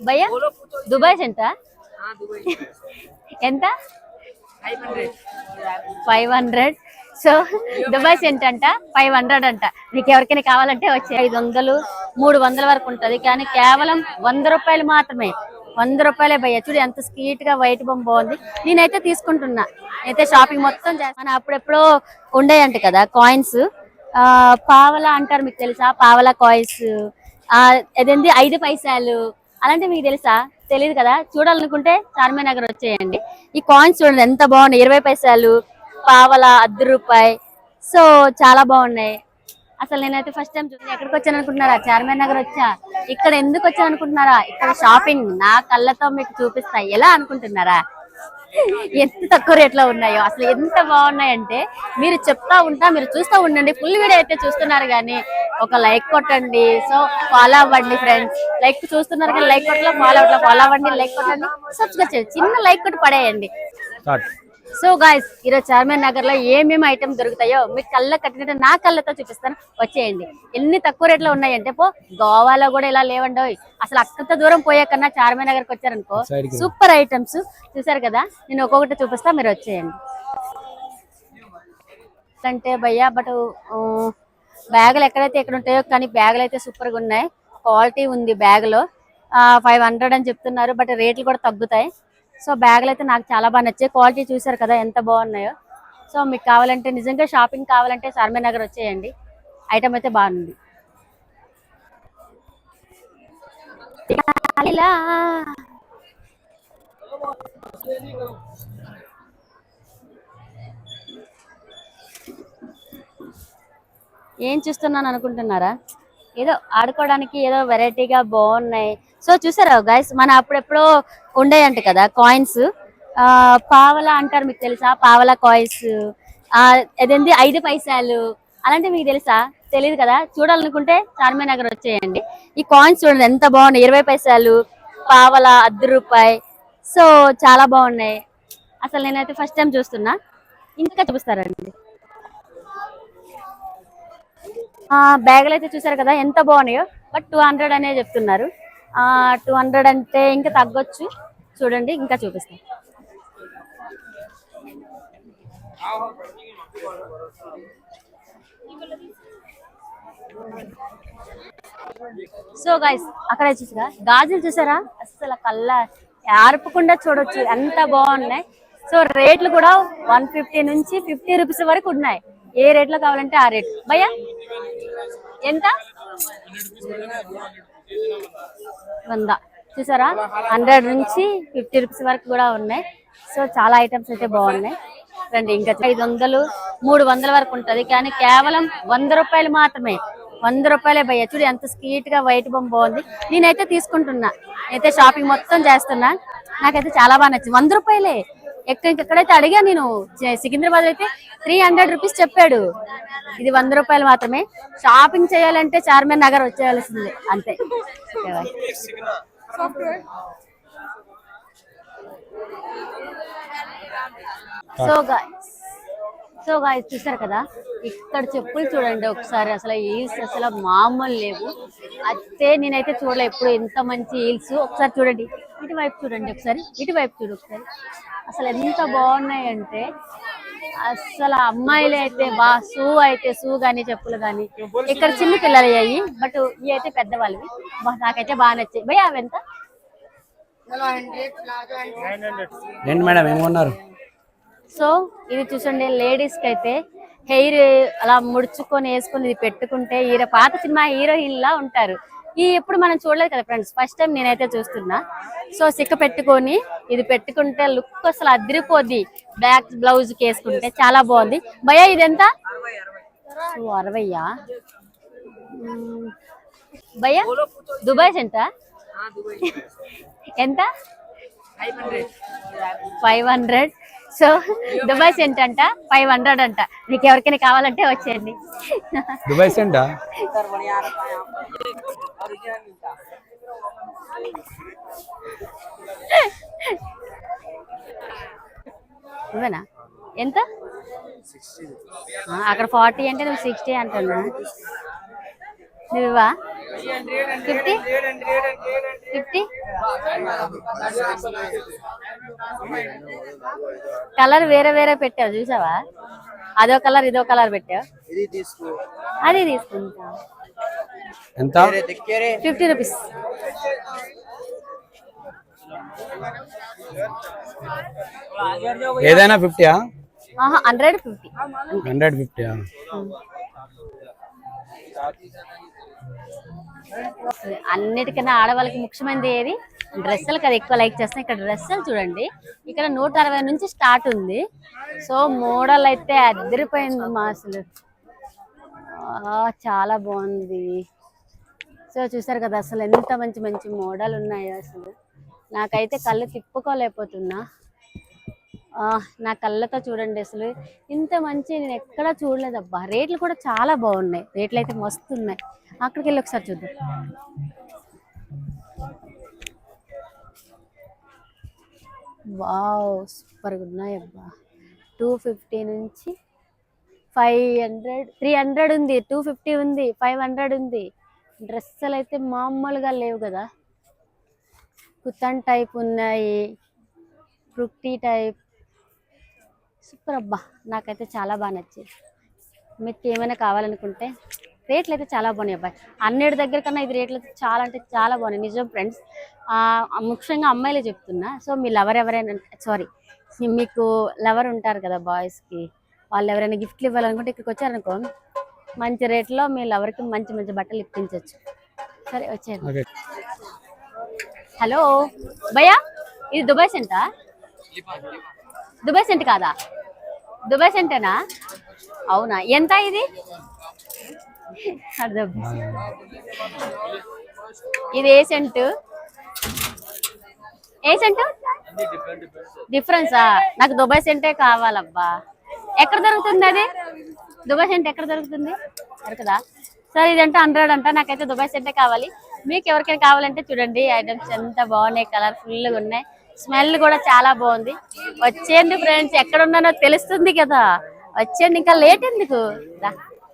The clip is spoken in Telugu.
భయ్యా? Dubai scent? ఎంత? Five hundred so Dubai scent అంట ఫైవ్ హండ్రెడ్ అంట. మీకు ఎవరికైనా కావాలంటే వచ్చే ఐదు వందలు మూడు వందల వరకు ఉంటది. కానీ కేవలం వంద రూపాయలు మాత్రమే. వంద రూపాయలే భయ్య. చూడు ఎంత స్వీట్గా వైట్ బొమ్మ బాగుంది. నేనైతే తీసుకుంటున్నా. అయితే షాపింగ్ మొత్తం చేస్తాను అప్పుడెప్పుడో ఉండేయంట కదా కాయిన్స్ ఆ పావలా అంటారు మీకు తెలుసా? పావలా కాయిన్స్ ఆ అదేంటి ఐదు పైసలు. అలాంటి మీకు తెలుసా? తెలియదు కదా? చూడాలనుకుంటే చార్మినార్ నగర్ వచ్చేయండి. ఈ కాయిన్స్ చూడండి ఎంత బాగున్నాయి. ఇరవై పైసలు పావలా అర్ధ రూపాయి. సో చాలా బాగున్నాయి. అసలు నేనైతే ఫస్ట్ టైం చూసి ఎక్కడికి వచ్చాను అనుకుంటున్నారా? చార్మినార్ నగర్ వచ్చా? ఇక్కడ ఎందుకు వచ్చాను అనుకుంటున్నారా? ఇక్కడ షాపింగ్ నా కళ్ళతో మీకు చూపిస్తా. ఎలా అనుకుంటున్నారా? ఎంత తక్కువ రేట్లో ఉన్నాయో. అసలు ఎంత బాగున్నాయంటే మీరు చెప్తా ఉంటా మీరు చూస్తూ ఉండండి. ఫుల్ వీడియో అయితే చూస్తున్నారు కానీ ఒక లైక్ కొట్టండి. సో ఫాలో అవ్వండి ఫ్రెండ్స్ లైక్ చూస్తున్నారు కానీ లైక్ కొట్టలో ఫాలో అవ్వట్లా ఫాలో అవ్వండి లైక్ కొట్టండి. సబ్స్క్రైబ్ చేయండి. చిన్న లైక్ కొట్టి పడేయండి. సో గాయస్ ఈరోజు చార్మినార్ నగర్లో ఏమేమి ఐటమ్ దొరుకుతాయో మీకు కళ్ళ కట్టినట్టు నా కళ్ళతో చూపిస్తాను. వచ్చేయండి. ఎన్ని తక్కువ రేట్లో ఉన్నాయంటే పో గోవాలో కూడా ఇలా లేవండి అసలు అక్కడంత దూరం పోయే కన్నా చార్మినార్ నగర్కి వచ్చారనుకో. సూపర్ ఐటమ్స్ చూసారు కదా? నేను ఒక్కొక్కటి చూపిస్తా మీరు వచ్చేయండి. అంటే భయ్యా బట్ బ్యాగులు ఎక్కడైతే ఎక్కడ ఉంటాయో కానీ బ్యాగులు అయితే సూపర్గా ఉన్నాయి. క్వాలిటీ ఉంది బ్యాగ్లో ఫైవ్ హండ్రెడ్ అని చెప్తున్నారు బట్ రేట్లు కూడా తగ్గుతాయి. సో బ్యాగులు అయితే నాకు చాలా బాగా నచ్చాయి. క్వాలిటీ చూసారు కదా ఎంత బాగున్నాయో. సో మీకు కావాలంటే నిజంగా షాపింగ్ కావాలంటే చార్మినార్ నగర్ వచ్చేయండి. ఐటమ్ అయితే బాగుంది. ఇలా. ఏం చూస్తున్నాను అనుకుంటున్నారా? ఏదో ఆడుకోవడానికి ఏదో వెరైటీగా బాగున్నాయి. సో చూసారా గైస్ మన అప్పుడెప్పుడో ఉండేయంట కదా కాయిన్స్ పావలా అంటారు మీకు తెలుసా? పావలా కాయిన్స్ అదేంటి ఐదు పైసాలు. అలాంటివి మీకు తెలుసా? తెలియదు కదా? చూడాలనుకుంటే చార్మీ నగర్ వచ్చేయండి. ఈ కాయిన్స్ చూడండి ఎంత బాగున్నాయి. ఇరవై పైసలు పావలా అర్ధ రూపాయి. సో చాలా బాగున్నాయి. అసలు నేనైతే ఫస్ట్ టైం చూస్తున్నా. ఇంకా చూపిస్తారండి ఆ బ్యాగులు అయితే చూసారు కదా ఎంత బాగున్నాయో? బట్ టూ హండ్రెడ్ అనే చెప్తున్నారు. ఆ టూ హండ్రెడ్ అంటే ఇంకా తగ్గొచ్చు. చూడండి ఇంకా చూపిస్తాను సో గైస్ అక్కడ చూసారా? గాజులు చూసారా? అసలు కళ్ళ ఆర్పకుండా చూడొచ్చు. ఎంత బాగున్నాయి. సో రేట్లు కూడా వన్ ఫిఫ్టీ నుంచి ఫిఫ్టీ రూపీస్ వరకు ఉన్నాయి. ఏ రేట్లో కావాలంటే ఆ రేట్. భయ్యా ఎంత? వంద. చూసారా? హండ్రెడ్ నుంచి ఫిఫ్టీ రూపీస్ వరకు కూడా ఉన్నాయి. సో చాలా ఐటమ్స్ అయితే బాగున్నాయి. రండి ఇంకా ఐదు వందలు మూడు వందల వరకు ఉంటది. కానీ కేవలం వంద రూపాయలు మాత్రమే. వంద రూపాయలే భయ్య. చూడు ఎంత స్వీట్గా వైట్ బొమ్మ బాగుంది. నేనైతే తీసుకుంటున్నా. నేనైతే షాపింగ్ మొత్తం చేస్తున్నా. నాకైతే చాలా బాగా నచ్చింది. వంద రూపాయలే. ఎక్కడైతే అడిగా నేను సికింద్రాబాద్ అయితే త్రీ హండ్రెడ్ రూపీస్ చెప్పాడు. ఇది వంద రూపాయలు మాత్రమే. షాపింగ్ చేయాలంటే చార్మినార్ నగర్ వచ్చేయాల్సిందే. అంతే. సో గాయస్ సో గాయస్ చూసారు కదా? ఇక్కడ చెప్పులు చూడండి ఒకసారి. అసలు హీల్స్ అసలు మామూలు లేవు. అయితే నేనైతే చూడలే. ఎప్పుడు ఎంత మంచి హీల్స్ ఒకసారి చూడండి. ఇటువైపు చూడండి ఒకసారి. ఇటువైపు చూడు ఒకసారి. అసలు ఎంత బాగున్నాయంటే అసలు అమ్మాయిలు అయితే బా షూ అయితే షూ గానీ చెప్పులు గానీ. ఇక్కడ చిన్న పిల్లలు అయ్యాయి బట్ ఇవి అయితే పెద్దవాళ్ళవి. నాకైతే బాగా నచ్చాయి. భయ అవి ఎంత? ఏంటి మేడం ఏమన్నారు సో ఇది చూసండి లేడీస్కి అయితే హెయిర్ అలా ముడుచుకొని వేసుకొని ఇది పెట్టుకుంటే ఈర పాత సినిమా హీరోయిన్ లా ఉంటారు. ఈ ఎప్పుడు మనం చూడలేదు కదా ఫ్రెండ్స్ ఫస్ట్ టైం నేనైతే చూస్తున్నా. సో సిక్క పెట్టుకొని ఇది పెట్టుకుంటే లుక్ అసలు అదిరిపోద్ది. బ్యాక్ బ్లౌజ్కి వేసుకుంటే చాలా బాగుంది. భయ ఇది ఎంత అరవయ్యా. భయ్యా దుబాయ్ సెంట? ఎంత? Five hundred. So Dubai scent అంట ఫైవ్ హండ్రెడ్ అంట మీకు ఎవరికైనా కావాలంటే వచ్చేయండి దుబాయ్ సెంటా నువ్వేనా ఎంత అక్కడ ఫార్టీ అంటే నువ్వు సిక్స్టీ అంటున్నా నువ్వా ఫిఫ్టీ ఫిఫ్టీ కలర్ వేరే వేరే పెట్టావు చూసావా? అదో కలర్ ఇదో కలర్ పెట్టావు. ఇది తీసుకో. అది తీసుకుంటా. ఎంత? Fifty rupees. ఏదైనా ఫిఫ్టీయా? Hundred fifty. హండ్రెడ్ ఫిఫ్టీయా? అన్నిటికన్నా ఆడవాళ్ళకి ముఖ్యమైనది ఏది? డ్రెస్సులు కదా ఎక్కువ లైక్ చేస్తాం ఇక్కడ డ్రెస్సులు చూడండి. ఇక్కడ నూట అరవై నుంచి స్టార్ట్ ఉంది. సో మోడల్ అయితే అదిరిపోయింది మా అసలు. ఆ, చాలా బాగుంది. సో చూసారు కదా అసలు ఎంత మంచి మంచి మోడల్ ఉన్నాయో అసలు. నాకైతే కళ్ళు తిప్పుకోలేకపోతున్నా. నా కళ్ళతో చూడండి అసలు. ఇంత మంచి నేను ఎక్కడా చూడలేదబ్బా రేట్లు కూడా చాలా బాగున్నాయి. రేట్లు అయితే మస్తు ఉన్నాయి. అక్కడికి వెళ్ళి ఒకసారి చూద్దాం. వావ్ సూపర్గా ఉన్నాయి అబ్బా. టూ ఫిఫ్టీ నుంచి ఫైవ్ హండ్రెడ్ త్రీ హండ్రెడ్ ఉంది. టూ ఫిఫ్టీ ఉంది. ఫైవ్ హండ్రెడ్ ఉంది. డ్రెస్సులు అయితే మామూలుగా లేవు కదా. కుతన్ టైప్ ఉన్నాయి. ఫ్రుక్టీ టైప్ సూపర్ అబ్బా నాకైతే చాలా బాగా నచ్చింది. మీకు ఏమైనా కావాలనుకుంటే రేట్లు అయితే చాలా బాగున్నాయి అబ్బాయి అన్నిటి దగ్గర కన్నా ఇది రేట్లు అయితే చాలా అంటే చాలా బాగున్నాయి. నిజం ఫ్రెండ్స్ ముఖ్యంగా అమ్మాయిలే చెప్తున్నా. సో మీ లవర్ ఎవరైనా సారీ మీకు లవర్ ఉంటారు కదా బాయ్స్కి వాళ్ళు ఎవరైనా గిఫ్ట్లు ఇవ్వాలనుకుంటే ఇక్కడికి వచ్చారనుకో మంచి రేట్లో మీ లవర్కి మంచి మంచి బట్టలు ఇప్పించవచ్చు సరే ఓకే. హలో భయ్యా ఇది దుబాయ్ సెంటా? దుబాయ్ సెంట్ కాదా? దుబాయ్ సెంటేనా? అవునా? ఎంత ఇది? అర్థం. ఇది ఏ సెంటు? ఏ సెంటు? డిఫరెన్సా? నాకు దుబాయ్ సెంటే కావాలబ్బా. ఎక్కడ దొరుకుతుంది అది? దుబాయ్ సెంట్ ఎక్కడ దొరుకుతుంది? దొరకదా? సార్ ఇదంటే హండ్రెడ్ అంట. నాకైతే దుబాయ్ సెంటే కావాలి. మీకు ఎవరికైనా కావాలంటే చూడండి. ఐటమ్స్ ఎంత బాగున్నాయి కలర్ఫుల్గా ఉన్నాయి. స్మెల్ కూడా చాలా బాగుంది. వచ్చేయండి ఫ్రెండ్స్ ఎక్కడ ఉన్నానో తెలుస్తుంది కదా. వచ్చేయండి ఇంకా లేట్ ఎందుకు? రా.